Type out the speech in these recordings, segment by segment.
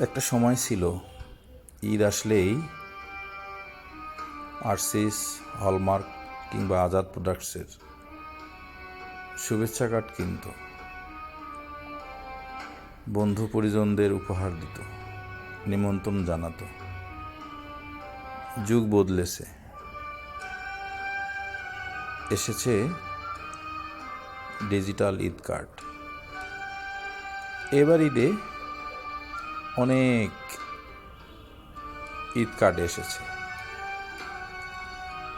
একটা সময় ছিল, ঈদ আসলেই আরসিস, হলমার্ক কিংবা আজাদ প্রোডাক্টসের শুভেচ্ছা কার্ড কিনত। বন্ধু পরিজনদের উপহার দিত, নিমন্ত্রণ জানাতো। যুগ বদলেছে। এসেছে ডিজিটাল ঈদ কার্ড। এবার ঈদে অনেক ঈদ কার্ড এসেছে।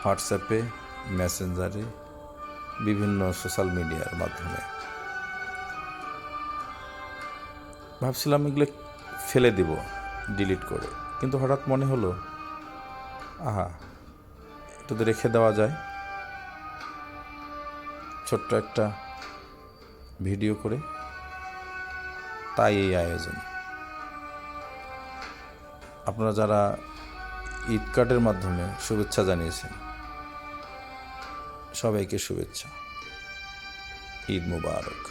হোয়াটসঅ্যাপে, মেসেঞ্জারে, বিভিন্ন সোশ্যাল মিডিয়ার মাধ্যমে। ভাবছিলাম এগুলো ফেলে দিব, ডিলিট করে। কিন্তু হঠাৎ মনে হলো, আহা একটু তো রেখে দেওয়া যায়। ছোট্ট একটা ভিডিও করে, তাই এই আয়োজন। আপনারা যারা ঈদ কার্ডের মাধ্যমে শুভেচ্ছা জানিয়েছেন সবাইকে শুভেচ্ছা। ঈদ মুবারক।